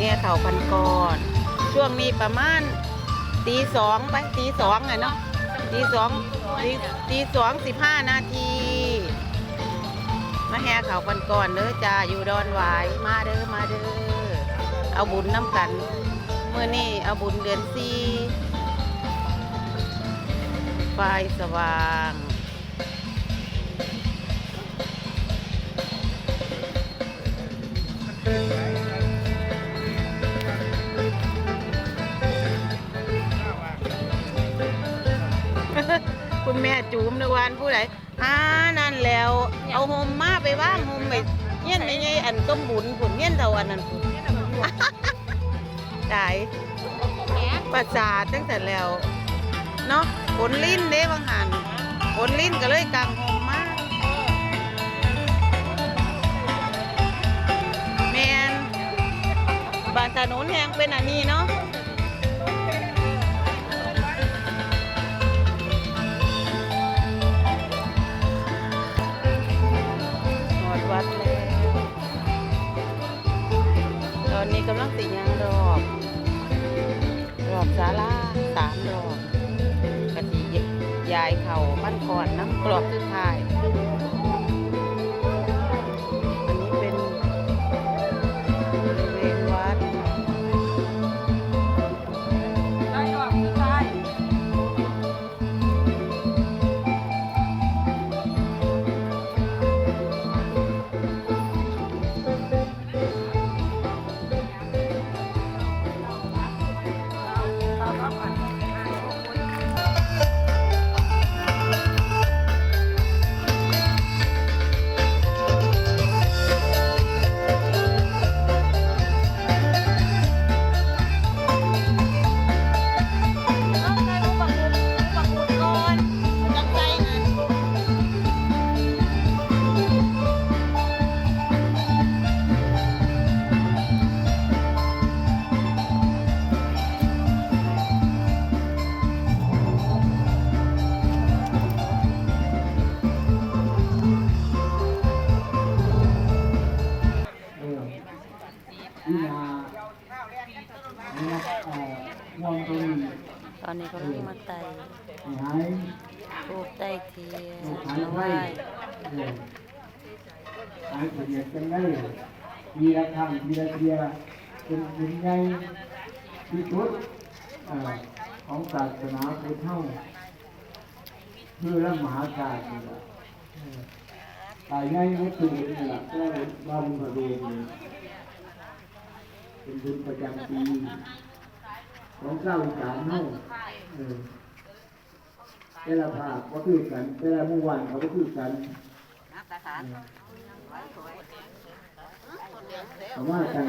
แห่เข่าพันกรช่วงนี้ประมาณตีสองไปตีสองอะเนาะตีสองตีตีสองสิบห้านาที มาแห่เข่าพันกรเด้อจ้าอยู่ดอนหวายมาเด้อมาเด้อเอาบุญน้ำกันเมื่อนี้เอาบุญเดือนสี่ไฟสว่าง คุณแม่จูมในวันผู้ใดอ่านั่นแล้ว เอาโฮมมาไปว่างโฮมไปเงี้ยนไม่ไงอันต้มบุญผุนเงี้ยนเท่าอันนั้นผุนได้ประสาทตั้งแต่แล้วเนาะผลลิ้นเด้บางหันผลลิ้นก็เลยกางโฮมมาแมนบานถนนแหงเป็นอันนี้เนาะ วัดแล้วตอนนี้กำลังติยังรอบรอบศาลาสามรอบกะทิยายเขาบ้านก่อนน้ำกรอบสุดท้าย เอา ตรงนี้ตอนนี้กำลังมาไต่หายรูปไต่เทียนหายแล้วไหว้เออหายเสียกันได้มีระฆังมีระเบียเป็นถึงไงที่สุดเอ่อของศาสนาพุทธเท่าคือละมหากาศนี่แหละเออตายง่ายวัตถุนี่แหละก็บ้านพระ เวรนี่เป็นบุญประจำปี ของเจ้าอีสานเฮาเออแต่ละภาคก็คือกันแต่ละหมู่วันเขาก็คือกันเออเอาว่ากัน